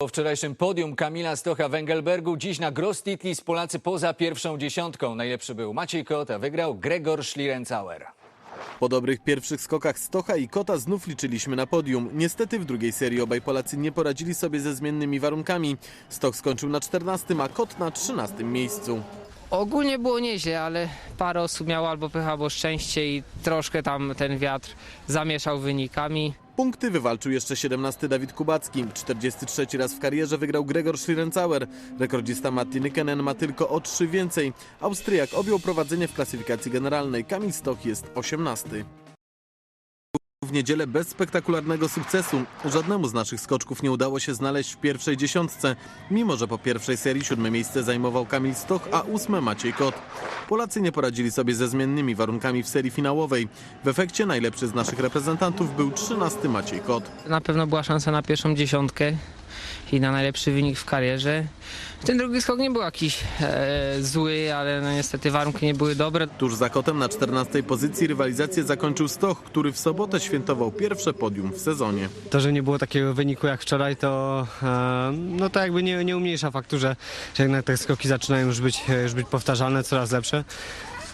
Po wczorajszym podium Kamila Stocha w Engelbergu dziś na Gross Titlis Polacy poza pierwszą dziesiątką. Najlepszy był Maciej Kot, a wygrał Gregor Schlierencauer. Po dobrych pierwszych skokach Stocha i Kota znów liczyliśmy na podium. Niestety w drugiej serii obaj Polacy nie poradzili sobie ze zmiennymi warunkami. Stoch skończył na 14, a Kot na 13 miejscu. Ogólnie było nieźle, ale parę osób miało albo pecha, albo szczęście i troszkę tam ten wiatr zamieszał wynikami. Punkty wywalczył jeszcze 17 Dawid Kubacki. 43 raz w karierze wygrał Gregor Schlierencauer. Rekordzista Matti Nykänen ma tylko o 3 więcej. Austriak objął prowadzenie w klasyfikacji generalnej. Kamil Stoch jest 18. W niedzielę bez spektakularnego sukcesu. Żadnemu z naszych skoczków nie udało się znaleźć w pierwszej dziesiątce, mimo że po pierwszej serii siódme miejsce zajmował Kamil Stoch, a ósme Maciej Kot. Polacy nie poradzili sobie ze zmiennymi warunkami w serii finałowej. W efekcie najlepszy z naszych reprezentantów był 13 Maciej Kot. Na pewno była szansa na pierwszą dziesiątkę i na najlepszy wynik w karierze. Ten drugi skok nie był jakiś e, zły, ale no niestety warunki nie były dobre. Tuż za Kotem na 14 pozycji rywalizację zakończył Stoch, który w sobotę świętował pierwsze podium w sezonie. To, że nie było takiego wyniku jak wczoraj, to, e, no to jakby nie, nie umniejsza faktu, że, że jednak te skoki zaczynają już być, e, już być powtarzalne, coraz lepsze.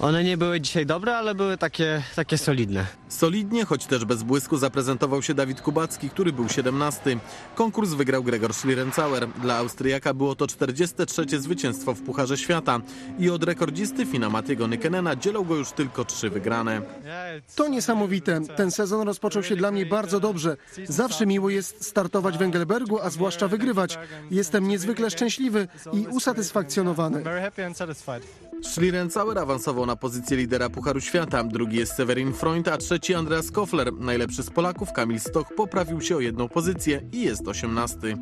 One nie były dzisiaj dobre, ale były takie, takie solidne. Solidnie, choć też bez błysku zaprezentował się Dawid Kubacki, który był 17. Konkurs wygrał Gregor Schlierencauer. Dla Austriaka było to 43. zwycięstwo w Pucharze Świata i od rekordzisty Fina Matiego Nykänena dzielą go już tylko trzy wygrane. To niesamowite. Ten sezon rozpoczął się dla mnie bardzo dobrze. Zawsze miło jest startować w Engelbergu, a zwłaszcza wygrywać. Jestem niezwykle szczęśliwy i usatysfakcjonowany. Schlierencauer awansował na pozycję lidera Pucharu Świata. Drugi jest Severin Freund, a trzeci Andreas Kofler. Najlepszy z Polaków Kamil Stoch poprawił się o jedną pozycję i jest 18.